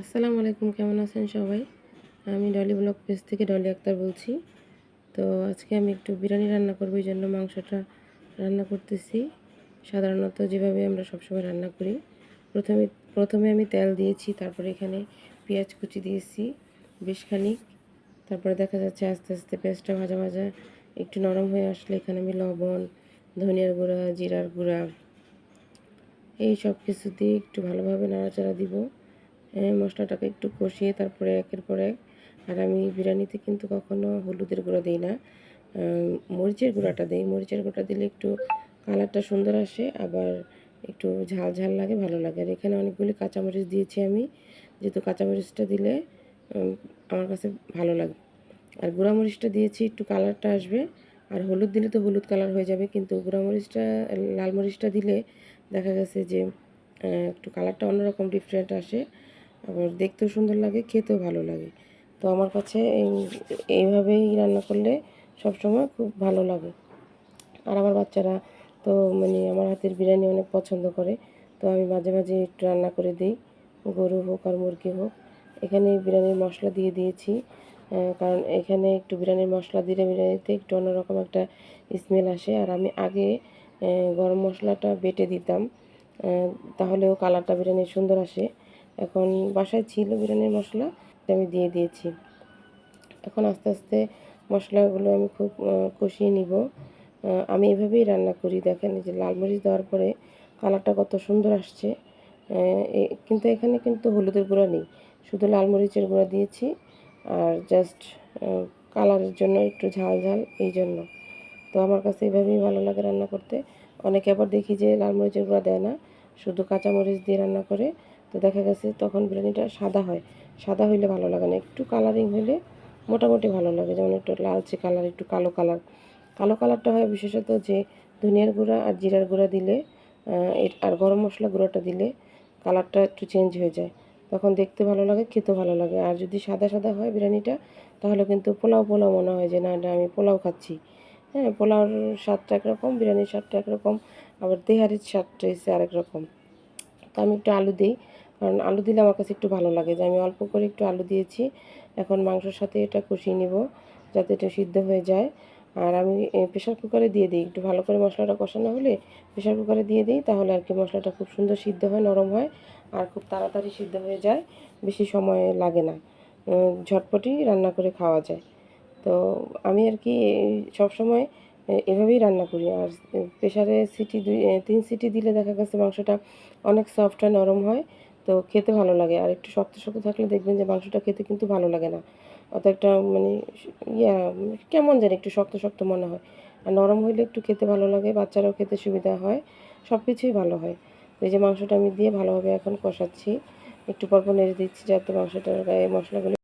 আসসালামু আলাইকুম, কেমন আছেন সবাই? আমি ডলি ব্লক পেজ থেকে ডলি আক্তার বলছি। তো আজকে আমি একটু বিরিয়ানি রান্না করব, এই জন্য মাংসটা রান্না করতেছি। সাধারণত যেভাবে আমরা সবসময় রান্না করি, প্রথমে প্রথমে আমি তেল দিয়েছি, তারপরে এখানে পেঁয়াজ কুচি দিয়েছি, বেশ খানিক। তারপরে দেখা যাচ্ছে আস্তে আস্তে পেঁয়াজটা ভাজা ভাজা একটু নরম হয়ে আসলে এখানে আমি লবণ, ধনিয়ার গুঁড়া, জিরার গুঁড়া, এই সব কিছু দিয়ে একটু ভালোভাবে নাড়াচাড়া দিব। হ্যাঁ, মশলাটাকে একটু কষিয়ে তারপরে একের পর এক। আর আমি বিরিয়ানিতে কিন্তু কখনো হলুদের গুঁড়ো দিই না। মরিচের গুঁড়াটা দিই। মরিচের গুঁড়া দিলে একটু কালারটা সুন্দর আসে আবার একটু ঝাল ঝাল লাগে ভালো লাগে। আর এখানে অনেকগুলি কাঁচামরিচ দিয়েছি আমি। যেহেতু কাঁচামরিচটা দিলে আমার কাছে ভালো লাগে। আর গুঁড়ামরিচটা দিয়েছি একটু কালারটা আসবে। আর হলুদ দিলে তো হলুদ কালার হয়ে যাবে কিন্তু গুঁড়ামরিচটা লাল মরিচটা দিলে দেখা গেছে যে একটু কালারটা অন্যরকম ডিফারেন্ট আসে। আবার দেখতেও সুন্দর লাগে, খেতেও ভালো লাগে। তো আমার কাছে এইভাবেই রান্না করলে সবসময় খুব ভালো লাগে। আর আমার বাচ্চারা তো মানে আমার হাতের বিরিয়ানি অনেক পছন্দ করে, তো আমি মাঝে মাঝে একটু রান্না করে দিই। গরু হোক আর মুরগি হোক, এখানে বিরিয়ানির মশলা দিয়ে দিয়েছি। কারণ এখানে একটু বিরিয়ানির মশলা দিলে বিরিয়ানিতে একটু অন্যরকম একটা স্মেল আসে। আর আমি আগে গরম মশলাটা বেটে দিতাম তাহলেও কালারটা বিরিয়ানির সুন্দর আসে। এখন বাসায় ছিল বিরিয়ানির মশলা আমি দিয়ে দিয়েছি। এখন আস্তে আস্তে মশলাগুলো আমি খুব কষিয়ে নিব। আমি এভাবেই রান্না করি, দেখেন যে লাল মরিচ দেওয়ার পরে কালারটা কত সুন্দর আসছে। কিন্তু এখানে কিন্তু হলুদের গুঁড়া নেই, শুধু লাল মরিচের গুঁড়া দিয়েছি আর জাস্ট কালারের জন্য একটু ঝাল ঝাল এই জন্য। তো আমার কাছে এভাবেই ভালো লাগে রান্না করতে। অনেকে আবার দেখি যে লাল মরিচের গুঁড়া দেয় না, শুধু কাঁচা মরিচ দিয়ে রান্না করে। তো দেখা গেছে তখন বিরিয়ানিটা সাদা হয়। সাদা হইলে ভালো লাগে না। একটু কালারিং হলে মোটামুটি ভালো লাগে। যেমন একটু লালচে কালার একটু কালো কালার কালো কালারটা হয় বিশেষত যে ধনিয়ার গুঁড়া আর জিরার গুঁড়া দিলে আর গরম মশলা গুঁড়োটা দিলে কালারটা একটু চেঞ্জ হয়ে যায়। তখন দেখতে ভালো লাগে খেতে ভালো লাগে। আর যদি সাদা সাদা হয় বিরিয়ানিটা, তাহলে কিন্তু পোলাও পোলাও মনে হয় যে, না এটা আমি পোলাও খাচ্ছি। হ্যাঁ পোলাওর স্বাদটা একরকম, বিরিয়ানির স্বাদটা একরকম, আবার দেহারির স্বাদটা এসে আরেক রকম। তো আমি একটু আলু দিই। কারণ আলু দিলে আমার কাছে একটু ভালো লাগে যে আমি অল্প করে একটু আলু দিয়েছি। এখন মাংসর সাথে এটা কষিয়ে নিব যাতে এটা সিদ্ধ হয়ে যায়। আর আমি প্রেশার কুকারে দিয়ে দিই। একটু ভালো করে মশলাটা কষানো হলে প্রেশার কুকারে দিয়ে দিই তাহলে আর কি মশলাটা খুব সুন্দর সিদ্ধ হয়, নরম হয় আর খুব তাড়াতাড়ি সিদ্ধ হয়ে যায়, বেশি সময় লাগে না। ঝটপটি রান্না করে খাওয়া যায়। তো আমি আর কি সবসময় এভাবেই রান্না করি। আর প্রেশারে সিটি দুই তিন সিটি দিলে দেখা গেছে মাংসটা অনেক সফট হয়, নরম হয়। তো খেতে ভালো লাগে। আর একটু শক্ত শক্ত থাকলে দেখবেন যে মাংসটা খেতে কিন্তু ভালো লাগে না। অত একটা মানে ইয়া, কেমন যেন একটু শক্ত শক্ত মনে হয়। আর নরম হইলে একটু খেতে ভালো লাগে, বাচ্চারাও খেতে সুবিধা হয় সব কিছুই ভালো হয়। তো এই যে মাংসটা আমি দিয়ে ভালোভাবে এখন কষাচ্ছি। একটু পরপর নেড়ে দিচ্ছি যাতে মাংসটার গায়ে মশলাগুলো